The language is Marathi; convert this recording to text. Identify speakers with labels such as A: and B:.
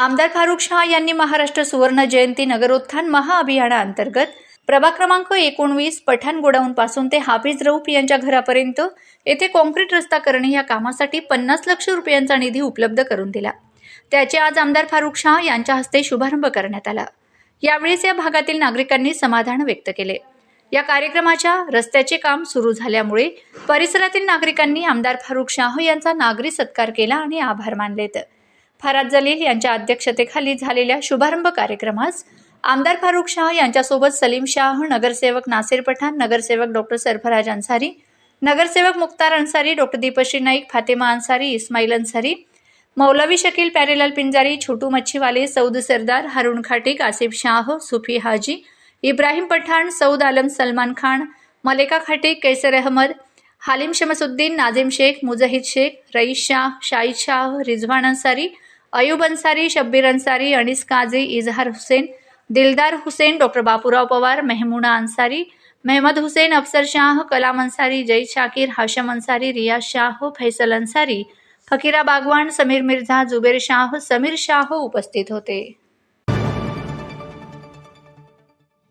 A: आमदार फारुख शाह यांनी महाराष्ट्र सुवर्ण जयंती नगरोत्थान महाअभियानाअंतर्गत प्रभाग क्रमांक एकोणवीस पठाण गोडाऊन पासून ते हाफिज रऊफ यांच्या घरापर्यंत येथे कॉन्क्रीट रस्ता करणे या कामासाठी पन्नास लक्ष रुपयांचा निधी उपलब्ध करून दिला. त्याचे आज आमदार फारुख शाह यांच्या हस्ते शुभारंभ करण्यात आला. यावेळीच या भागातील नागरिकांनी समाधान व्यक्त केले. या कार्यक्रमाच्या रस्त्याचे काम सुरू झाल्यामुळे परिसरातील नागरिकांनी आमदार फारुख शाह यांचा नागरी सत्कार केला आणि आभार मानलेत. फराज जलील यांच्या अध्यक्षतेखाली झालेल्या शुभारंभ कार्यक्रमास आमदार फारुख शाह यांच्यासोबत सलीम शाह नगरसेवक नासिर पठाण नगरसेवक डॉक्टर सरफराज अन्सारी नगरसेवक मुक्तार अन्सारी डॉक्टर दीपश्री नाईक फातेमा अन्सारी इस्माईल अन्सारी मौलवी शकील प्यारेलाल पिंजारी छोटू मच्छीवाले सौद सरदार हरुण खाटिक आसिफ शाह सुफी हाजी इब्राहिम पठाण सौद आलम सलमान खान मलेका खाटिक कैसर अहमद हालिम शमसुद्दीन नाझिम शेख मुजहिद शेख रईस शाह शाहिद शाह रिझवान अन्सारी अयूब अन्सारी शब्बीर अन्सारी अनिस काझी इजहार हुसेन दिलदार हुसेन डॉक्टर बापूराव पवार मेहमुना अन्सारी मेहमद हुसेन अफसर शाह कलाम अन्सारी जय शाकीर हाशम अन्सारी रियाज शाह फैसल अन्सारी फकीरा बागवान समीर मिर्झा जुबेर शाह समीर शाह उपस्थित होते।